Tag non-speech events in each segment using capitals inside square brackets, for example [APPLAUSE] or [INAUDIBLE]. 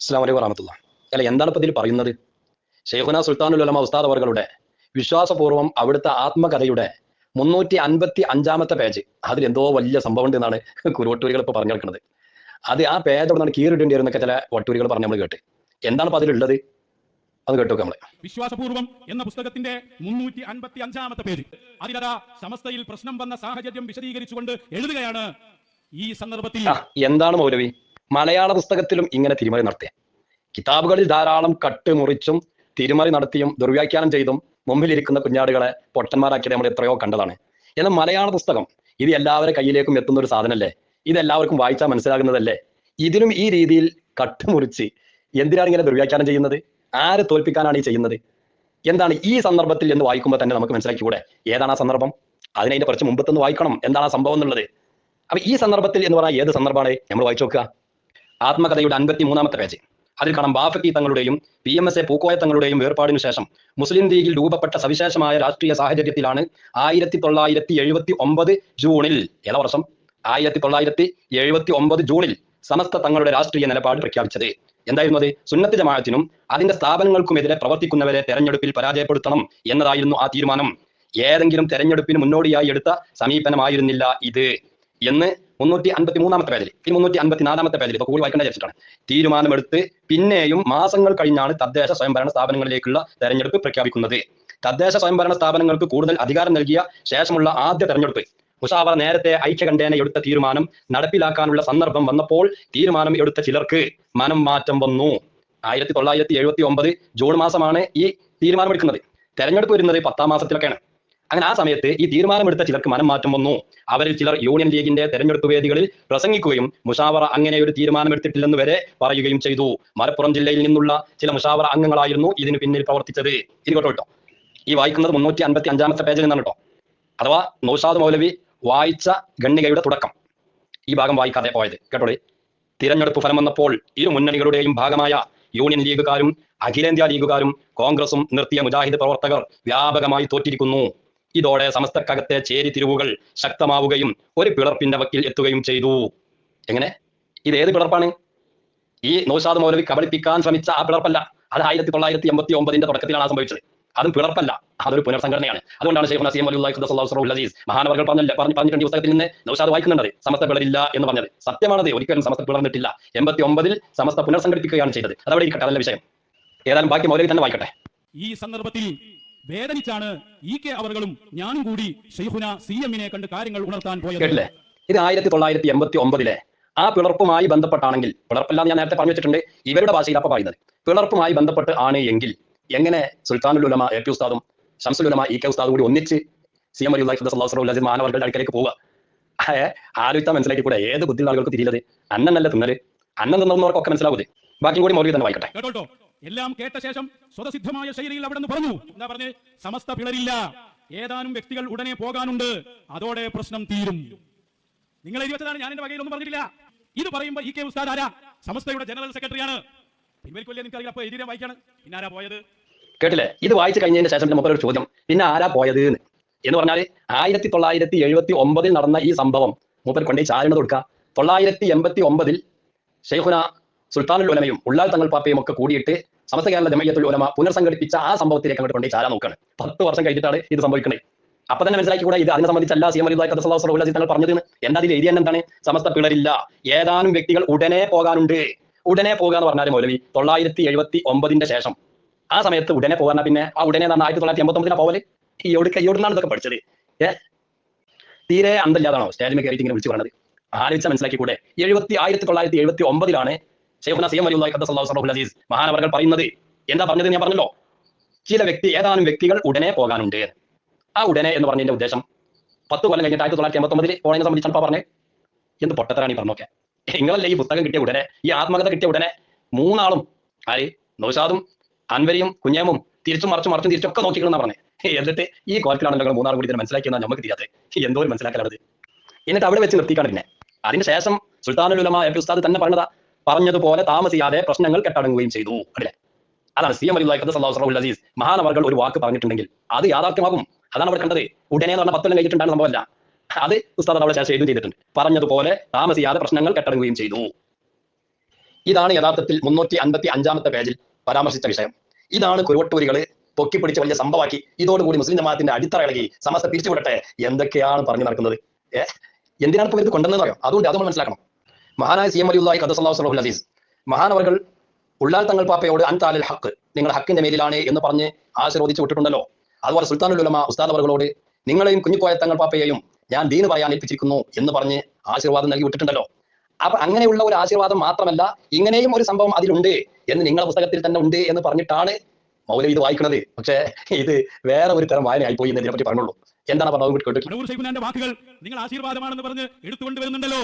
അസ്സാം വലൈക്കും വറഹമത്തുള്ള അല്ല എന്താണ് ഇപ്പൊ ഇതിൽ പറയുന്നത്? ഷെയ്ഖുന സുൽത്താനുൽ ഉലമ ഉസ്താദ് അവർകളുടെ വിശ്വാസപൂർവം അവിടുത്തെ ആത്മകഥയുടെ മുന്നൂറ്റി അൻപത്തി അഞ്ചാമത്തെ പേജ് അതിൽ എന്തോ വലിയ സംഭവം ഉണ്ട് എന്നാണ് [LAUGHS] കുരുവട്ടൂരികൾ ഇപ്പൊ പറഞ്ഞു കിടക്കുന്നത് അത് ആ പേജ് അവിടെ നിന്ന് കീറിടേണ്ടി വരുന്നൊക്കെ ചില വട്ടൂരികൾ പറഞ്ഞു നമ്മൾ കേട്ട്. എന്താണ് ഇപ്പൊ അതിലുള്ളത്? അത് കേട്ടോ നമ്മൾ വിശ്വാസപൂർവം എന്ന പുസ്തകത്തിന്റെ മുന്നൂറ്റി അൻപത്തി അഞ്ചാമത്തെ പേര് അതിലതാ സമസ്തയിൽ പ്രശ്നം വന്ന സാഹചര്യം വിശദീകരിച്ചുകൊണ്ട് എഴുതുകയാണ് ഈ സന്ദർഭത്തിൽ. എന്താണ് മൗലവി? മലയാള പുസ്തകത്തിലും ഇങ്ങനെ തിരിമറി നടത്തിയ. കിതാബുകളിൽ ധാരാളം കട്ട് മുറിച്ചും തിരിമറി നടത്തിയും ദുർവ്യാഖ്യാനം ചെയ്തും മുമ്പിലിരിക്കുന്ന കുഞ്ഞാടുകളെ പൊട്ടന്മാരാക്കിയത് നമ്മൾ എത്രയോ കണ്ടതാണ്. എന്നാൽ മലയാള പുസ്തകം ഇത് എല്ലാവരുടെ കയ്യിലേക്കും എത്തുന്ന ഒരു സാധനമല്ലേ? ഇത് എല്ലാവർക്കും വായിച്ചാൽ മനസ്സിലാകുന്നതല്ലേ? ഇതിനും ഈ രീതിയിൽ കട്ട് മുറിച്ച് എന്തിനാണ് ഇങ്ങനെ ദുർവ്യാഖ്യാനം ചെയ്യുന്നത്? ആരെ തോൽപ്പിക്കാനാണ് ഈ ചെയ്യുന്നത്? എന്താണ് ഈ സന്ദർഭത്തിൽ എന്ന് വായിക്കുമ്പോൾ തന്നെ നമുക്ക് മനസ്സിലാക്കിക്കൂടെ? ഏതാണ് ആ സന്ദർഭം? അതിനെ കുറച്ച് മുമ്പത്തൊന്ന് വായിക്കണം. എന്താണ് ആ സംഭവം എന്നുള്ളത്? അപ്പൊ ഈ സന്ദർഭത്തിൽ എന്ന് പറഞ്ഞാൽ ഏത് സന്ദർഭമാണ്? നമ്മൾ വായിച്ചു നോക്കുക. ആത്മകഥയുടെ അൻപത്തി മൂന്നാമത്തെ പേജ്. അതിൽ കാണാം Bafaqi തങ്ങളുടെയും P M S A Pookoya തങ്ങളുടെയും വേർപാടിനു ശേഷം മുസ്ലിം ലീഗിൽ രൂപപ്പെട്ട സവിശേഷമായ രാഷ്ട്രീയ സാഹചര്യത്തിലാണ് ആയിരത്തി തൊള്ളായിരത്തി എഴുപത്തി ഒമ്പത് ജൂണിൽ ഏതാ വർഷം? ആയിരത്തി തൊള്ളായിരത്തി എഴുപത്തി ഒമ്പത് ജൂണിൽ സമസ്ത തങ്ങളുടെ രാഷ്ട്രീയ നിലപാട് പ്രഖ്യാപിച്ചത്. എന്തായിരുന്നു അത്? സുന്നത്ത് ജമാഅത്തിനും അതിന്റെ സ്ഥാപനങ്ങൾക്കുമെതിരെ പ്രവർത്തിക്കുന്നവരെ തെരഞ്ഞെടുപ്പിൽ പരാജയപ്പെടുത്തണം എന്നതായിരുന്നു ആ തീരുമാനം. ഏതെങ്കിലും തെരഞ്ഞെടുപ്പിന് മുന്നോടിയായി എടുത്ത സമീപനമായിരുന്നില്ല ഇത് എന്ന് മുന്നൂറ്റി അൻപത്തി മൂന്നാമത്തെ പേജിൽ ഈ മുന്നൂറ്റി അൻപത്തി നാലാമത്തെ പേജിൽ ഇപ്പൊ കൂടുതൽ വായിക്കേണ്ട വിചാരിച്ചിട്ടാണ്. തീരുമാനമെടുത്ത് പിന്നെയും മാസങ്ങൾ കഴിഞ്ഞാണ് തദ്ദേശ സ്വയംഭരണ സ്ഥാപനങ്ങളിലേക്കുള്ള തെരഞ്ഞെടുപ്പ് പ്രഖ്യാപിക്കുന്നത്. തദ്ദേശ സ്വയംഭരണ സ്ഥാപനങ്ങൾക്ക് കൂടുതൽ അധികാരം നൽകിയ ശേഷമുള്ള ആദ്യ തെരഞ്ഞെടുപ്പ്. മുസാവർ നേരത്തെ ഐക്യകണ്ഠേന എടുത്ത തീരുമാനം നടപ്പിലാക്കാനുള്ള സന്ദർഭം വന്നപ്പോൾ തീരുമാനം എടുത്ത ചിലർക്ക് മനം മാറ്റം വന്നു. ആയിരത്തി തൊള്ളായിരത്തി എഴുപത്തി ഒമ്പത് ജൂൺ മാസമാണ് ഈ തീരുമാനമെടുക്കുന്നത്. തെരഞ്ഞെടുപ്പ് വരുന്നത് പത്താം മാസത്തിലൊക്കെയാണ്. അങ്ങനെ ആ സമയത്ത് ഈ തീരുമാനമെടുത്ത ചിലർക്ക് മനം മാറ്റം വന്നു. അവരിൽ ചിലർ യൂണിയൻ ലീഗിന്റെ തെരഞ്ഞെടുപ്പ് വേദികളിൽ പ്രസംഗിക്കുകയും മുഷാവറ അങ്ങനെ ഒരു തീരുമാനമെടുത്തിട്ടില്ലെന്ന് വരെ പറയുകയും ചെയ്തു. മലപ്പുറം ജില്ലയിൽ നിന്നുള്ള ചില മുഷാവറ അംഗങ്ങളായിരുന്നു ഇതിന് പിന്നിൽ പ്രവർത്തിച്ചത്. ഇനി ഈ വായിക്കുന്നത് മുന്നൂറ്റി അൻപത്തി അഞ്ചാമത്തെ പേജിൽ നിന്നാണ് കേട്ടോ. അഥവാ നൗഷാദ് മൗലവി വായിച്ച ഗണ്ണികയുടെ തുടക്കം. ഈ ഭാഗം വായിക്കാതെ പോയത്. കേട്ടോളി. തിരഞ്ഞെടുപ്പ് ഫലം വന്നപ്പോൾ ഇരു മുന്നണികളുടെയും ഭാഗമായ യൂണിയൻ ലീഗുകാരും അഖിലേന്ത്യാ ലീഗുകാരും കോൺഗ്രസും നിർത്തിയ മുജാഹിദ് പ്രവർത്തകർ വ്യാപകമായി തോറ്റിരിക്കുന്നു. ഇതോടെ സമസ്തക്കകത്തെ ചേരിതിരിവുകൾ ശക്തമാവുകയും ഒരു പിളർപ്പിന്റെ വക്കിൽ എത്തുകയും ചെയ്തു. എങ്ങനെ? ഇത് ഏത് പിളർപ്പാണ്? ഈ നൗഷാദ് മൗലവി കബളിപ്പിക്കാൻ ശ്രമിച്ച ആ പിളർപ്പല്ല. അത് ആയിരത്തി തൊള്ളായിരത്തി എൺപത്തി ഒമ്പതിന്റെ തുടക്കത്തിലാണ് സംഭവിച്ചത്. അതും പിളർപ്പല്ല. അതൊരു പുനർസംഘടനയാണ്. അതുകൊണ്ടാണ് ഷെയ്ഖ് നസീം അലി അസീസ് മഹാനവർകൾ പറഞ്ഞില്ല പറഞ്ഞു പറഞ്ഞിട്ടുണ്ട് ഈ പുസ്തകത്തിൽ നിന്ന് നൗഷാദ് വായിക്കുന്നുണ്ട്. സമസ്ത പിളരില്ല എന്ന് പറഞ്ഞത്. സത്യമാണത്. ഒരിക്കലും സമസ്ത പിളർന്നിട്ടില്ല. എൺപത്തി ഒമ്പതിൽ സമസ്ത പുനർസംഘടിപ്പിക്കുകയാണ് ചെയ്തത്. അതവിടെ ഇരിക്കട്ടെ അതല്ല വിഷയം. ഏതായാലും ബാക്കി മൗലവി തന്നെ വായിക്കട്ടെ. ഈ സന്ദർഭത്തിൽ വേദനിച്ചാണ് ഇ കെ അവർകളും ഞാനും കൂടി ഷെയ്ഖുന സി എമ്മിനെ കണ്ട് കാര്യങ്ങൾ ഉണർത്താൻ പോയത്. കേട്ടില്ലേ? ഇത് ആയിരത്തി തൊള്ളായിരത്തി എൺപത്തി ഒമ്പതിലെ ആ പിളർപ്പുമായി ബന്ധപ്പെട്ടാണെങ്കിൽ പിളർപ്പെല്ലാം ഞാൻ നേരത്തെ പറഞ്ഞു വെച്ചിട്ടുണ്ട് ഇവരുടെ ഭാഷയിൽ അപ്പൊ പറയുന്നത്. പിളർപ്പുമായി ബന്ധപ്പെട്ട് ആണ് എങ്കിൽ എങ്ങനെ സുൽത്താനുൽ ഉലമ എ പി ഉസ്താദും ഷംസുൽ ഉലമ ഇ കെ ഉസ്താദും കൂടി ഒന്നിച്ച് സി എം അലി ഉള്ളഹി മാനവർഗളുടെ അടുക്കലേക്ക് പോവുക. ആലോചിക്കാൻ മനസ്സിലാക്കി കൂടെ ഏത് ബുദ്ധിയുള്ള ആളുകൾക്ക് തിരിയത് അന്നല്ല തിന്നൽ? അന്നം തിന്നവർക്കൊക്കെ മനസ്സിലാവുന്നത് ബാക്കി കൂടി മൗലിക തന്നെ വായിക്കട്ടെ. എല്ലാം കേട്ട ശേഷം സ്വതസിദ്ധമായ ശൈലിയിൽ അവിടെ നിന്ന് പറഞ്ഞു. എന്താ പറഞ്ഞ്? സമസ്ത പിളരില്ല. ഏതാനും വ്യക്തികൾ ഉടനെ പോകാനുണ്ട്. അതോടെ പ്രശ്നം തീരും. നിങ്ങൾ എഴുതിവെച്ചതാണ് ഞാൻ എന്റെ വകയിൽ ഒന്നും പറഞ്ഞിട്ടില്ല. ഇത് പറയുമ്പോ ഇ കെ ഉസ്താദ് ആരാ? സമസ്തയുടെ ജനറൽ സെക്രട്ടറിയാണ്. പിൻവലിക്കൊല്ലേ എനിക്കറിയില്ല അപ്പൊ എഴുതിയ വായിക്കാണ്. പിന്നെ പോയത്? കേട്ടില്ലേ? ഇത് വായിച്ചു കഴിഞ്ഞതിന് ശേഷം ഒരു ചോദ്യം. പിന്നെ ആരാ പോയത് എന്ന്. പറഞ്ഞാൽ ആയിരത്തി തൊള്ളായിരത്തി എഴുപത്തി ഒമ്പതിൽ നടന്ന ഈ സംഭവം. മൂപ്പർ കൊണ്ടേ ചാരണ കൊടുക്ക. തൊള്ളായിരത്തി എൺപത്തി ഒമ്പതിൽ ഷെയ്ഖുന സുൽത്താനുൽ ഉലമയും ഉള്ളാൽ തങ്ങൾ പാപ്പയും ഒക്കെ കൂടിയിട്ട് സമസ്ത കേരള ജമയ്യത്തുൽ ഉലമ പുനർസംഘടിപ്പിച്ച ആ സംഭവത്തിലേക്ക് അങ്ങോട്ട് കൊണ്ടേ ചാരാൻ നോക്കുകയാണ് പത്ത് വർഷം കഴിഞ്ഞിട്ടാണ് ഇത് സംഭവിക്കുന്നത് അപ്പൊ തന്നെ മനസ്സിലാക്കി കൂടെ ഇത് അതിനെ സംബന്ധിച്ചല്ല സി എം അലി തങ്ങൾ പറഞ്ഞത് എന്താ അതിൽ എഴുതിയ എന്താണ്? സമസ്ത പിളരില്ല. ഏതാനും വ്യക്തികൾ ഉടനെ പോകാനുണ്ട്. ഉടനെ പോകുക എന്ന് പറഞ്ഞാൽ മൗലവി തൊള്ളായിരത്തി എഴുപത്തി ഒമ്പതിന്റെ ശേഷം. ആ സമയത്ത് ഉടനെ പോകാൻ പിന്നെ ആ ഉടനെ എന്ന് പറഞ്ഞാൽ ആയിരത്തി തൊള്ളായിരത്തി എൺപത്തി ഒമ്പതിനാ പോവൽ ഈ എവിടെ എവിടുന്നാണ് ഇതൊക്കെ പഠിച്ചത്. ഏ? തീരെ അന്തല്ലാതാണോ സ്റ്റേജിൽ കയറിയിട്ട് ഇങ്ങനെ വിളിച്ചു പറഞ്ഞത്. ആലോചിച്ച മനസ്സിലാക്കി കൂടെ എഴുപത്തി ആയിരത്തി തൊള്ളായിരത്തി എഴുപത്തി ഒമ്പതിലാണ് ഷെയ്ഖുന സിയം അലി അലീസ് മഹാനവർകൾ പറയുന്നത് എന്താ പറഞ്ഞത് ഞാൻ പറഞ്ഞല്ലോ? ചില വ്യക്തി ഏതാനും വ്യക്തികൾ ഉടനെ പോകാനുണ്ട്. ആ ഉടനെ എന്ന് പറഞ്ഞതിന്റെ ഉദ്ദേശം പത്ത് കൊല്ലം കഴിഞ്ഞിട്ട് ആയിരത്തി തൊള്ളായിരത്തി എൺപത്തി ഒമ്പതിൽ പോണതിനെ സംബന്ധിച്ചാണ് പറഞ്ഞേ. എന്ത് പൊട്ടത്തരാണ് ഈ പറഞ്ഞൊക്കെ. നിങ്ങളല്ലേ ഈ പുസ്തകം കിട്ടിയ ഉടനെ ഈ ആത്മകഥ കിട്ടിയ ഉടനെ മൂന്നാളും ആര്? നൗഷാദും അൻവരിയും കുഞ്ഞേമും തിരിച്ചും മറിച്ചും മറിച്ചും തിരിച്ചൊക്കെ നോക്കിക്കണമെന്നാ പറഞ്ഞേ. എന്നിട്ട് ഈ കോലത്തിലാണ് നിങ്ങൾ മൂന്നാളും കൂടി ഇതിനെ മനസ്സിലാക്കിയെന്നാ നമുക്ക് തിരിയാതെ എന്തോ ഒരു മനസ്സിലാക്കലാണത് എന്നിട്ട് അവിടെ വെച്ച് നിർത്തിക്കാണ് പിന്നെ. അതിന് ശേഷം സുൽത്താനുൽ ഉലമ എ പി ഉസ്താദ് തന്നെ പറഞ്ഞതാ പറഞ്ഞതുപോലെ താമസിയാതെ പ്രശ്നങ്ങൾ കെട്ടടങ്ങുകയും ചെയ്തു. അല്ലേ? അതാണ് സി എം അലി അസീസ്. മഹാനവർകൾ ഒരു വാക്ക് പറഞ്ഞിട്ടുണ്ടെങ്കിൽ അത് യാഥാർത്ഥ്യമാകും. അതാണ് അവിടെ കണ്ടത്. ഉടനെ എന്ന് പറഞ്ഞാൽ പത്തൊല്ലം കഴിഞ്ഞിട്ടുണ്ടാണ് സംഭവമല്ല. അത് ഉസ്താദ് അവിടെ ശേഷം ചെയ്തു ചെയ്തിട്ടുണ്ട് പറഞ്ഞതുപോലെ താമസിയാതെ പ്രശ്നങ്ങൾ കെട്ടടങ്ങുകയും ചെയ്തു. ഇതാണ് യഥാർത്ഥത്തിൽ മുന്നൂറ്റി അൻപത്തി അഞ്ചാമത്തെ പേജിൽ പരാമർശിച്ച വിഷയം. ഇതാണ് കുരുവട്ടൂരികൾ പൊക്കിപ്പിടിച്ച് വലിയ സംഭവമാക്കി ഇതോടുകൂടി മുസ്ലിം ജമാഅത്തിന്റെ അടിത്തറ ഇളകി സമസ്ത പിരിച്ചുവിടട്ടെ. എന്തൊക്കെയാണ് പറഞ്ഞു നടക്കുന്നത്? ഏഹ് എന്തിനാണ് ഇപ്പോൾ ഇത് കൊണ്ടുവന്നത് അതുകൊണ്ട് അത് നമ്മൾ മനസ്സിലാക്കണം. മഹാനായ സി എം അലിയുള്ളാഹി ഖദസല്ലാഹു അസീസ് മഹാനവർകൾ ഉള്ളാൽ തങ്ങൾ പാപ്പയോട് അൻതാലിൽ ഹക്ക് നിങ്ങൾ ഹക്കിന്റെ മേലിലാണ് എന്ന് പറഞ്ഞ് ആശീർവദിച്ചു വിട്ടിട്ടുണ്ടല്ലോ. അതുപോലെ സുൽത്താനുൽ ഉലമ ഉസ്താദ് അവറുകളോട് നിങ്ങളെയും കുഞ്ഞിക്കോയ തങ്ങൾ പാപ്പയെയും ഞാൻ ദീന് പറയാൻ ഏൽപ്പിച്ചിരിക്കുന്നു എന്ന് പറഞ്ഞ് ആശീർവാദം നൽകി വിട്ടിട്ടുണ്ടല്ലോ. അപ്പൊ അങ്ങനെയുള്ള ഒരു ആശീർവാദം മാത്രമല്ല ഇങ്ങനെയും ഒരു സംഭവം അതിലുണ്ട് എന്ന് നിങ്ങളെ പുസ്തകത്തിൽ തന്നെ ഉണ്ട് എന്ന് പറഞ്ഞിട്ടാണ് മൗലവി ഇത് വായിക്കുന്നത്. പക്ഷേ ഇത് വേറെ ഒരു തരം വായനയായി പോയി എന്ന് ഇതിനെപ്പറ്റി പറഞ്ഞുള്ളൂ. എന്താണ് പറഞ്ഞത്? കേട്ടു. വാക്കുകൾ നിങ്ങൾ ആശീർവാദമാണെന്ന് പറഞ്ഞ് എടുത്തുകൊണ്ട് വരുന്നുണ്ടല്ലോ.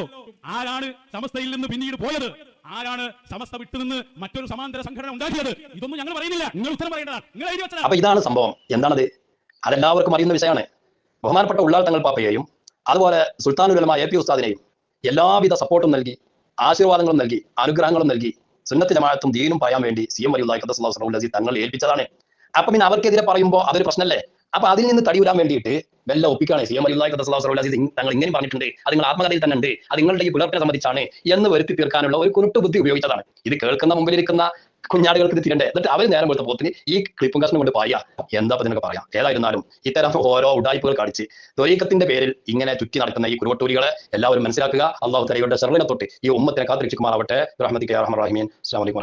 ആരാണ് സമസ്തയിൽ നിന്ന് പിന്നീട് പോയത്? ആരാണ് സമസ്ത വിട്ടുനിന്ന് മറ്റൊരു സമാന്തര സംഘടന ഉണ്ടാക്കിയത്? ഇതൊന്നും ഞങ്ങൾ പറയുന്നില്ല. നിങ്ങൾ ഉത്തരം പറയേണ്ടതാണ് നിങ്ങൾ അപ്പൊ ഇതാണ് സംഭവം. എന്താണത്? അതെല്ലാവർക്കും അറിയുന്ന വിഷയമാണ്. ബഹുമാനപ്പെട്ട ഉള്ളാൾ തങ്ങൾ പാപ്പയെയും അതുപോലെ സുൽത്താനുലമ എ പി ഉസ്താദിനെയും എല്ലാവിധ സപ്പോർട്ടും നൽകി ആശീർവാദങ്ങളും നൽകി അനുഗ്രഹങ്ങളും നൽകി സുന്നത്ത് ജമാഅത്തും ദീനും പറയാൻ വേണ്ടി സി എം ഖദസ്ലാഹു തങ്ങൾ ഏൽപ്പിച്ചതാണ്. അപ്പൊ പിന്നെ അവർക്കെതിരെ പറയുമ്പോൾ അതൊരു പ്രശ്നമല്ലേ? അപ്പൊ അതിൽ നിന്ന് തടിയൂരാൻ വേണ്ടിയിട്ട് വെല്ല ഒപ്പിക്കാണ് സി എം ഖദസ്ലാഹു തങ്ങൾ ഇങ്ങനെ പറഞ്ഞിട്ടുണ്ട്. അത് നിങ്ങൾ ആത്മകഥയിൽ തന്നെ ഉണ്ട്. അത് നിങ്ങളുടെ ഈ പുലർപ്പിനെ സംബന്ധിച്ചാണ് എന്ന് വരുത്തി തീർക്കാനുള്ള ഒരു കുരുട്ട് ബുദ്ധി ഉപയോഗിച്ചതാണ്. ഇത് കേൾക്കുന്ന മുമ്പിലിരിക്കുന്ന കുഞ്ഞാടുകൾക്ക് ഇത് തിരണ്ടേ എന്നിട്ട് അവർ നേരം കൊടുത്ത പോത്തിന് ഈ ക്ലിപ്പും കഷ്ണം കൊണ്ട് പറയാ എന്താ ഇപ്പൊ നിനക്ക് പറയാം? ഏതായിരുന്നാലും ഇത്തരം ഓരോ ഉടായ്പകൾ കാണിച്ച് ദ്വൈക്കത്തിന്റെ പേരിൽ ഇങ്ങനെ ചുറ്റി നടക്കുന്ന ഈ കുരുവട്ടൂരികളെ എല്ലാവരും മനസ്സിലാക്കുക. അള്ളാഹു തലയുടെ ഷെറിനെ തൊട്ട് ഈ ഉമ്മത്തിനെ കാത്തിരക്ഷിക്കുമാറാവട്ടെ. റഹ്മദ് കെ റഹീമീൻ അസ്സാം വലൈക്കും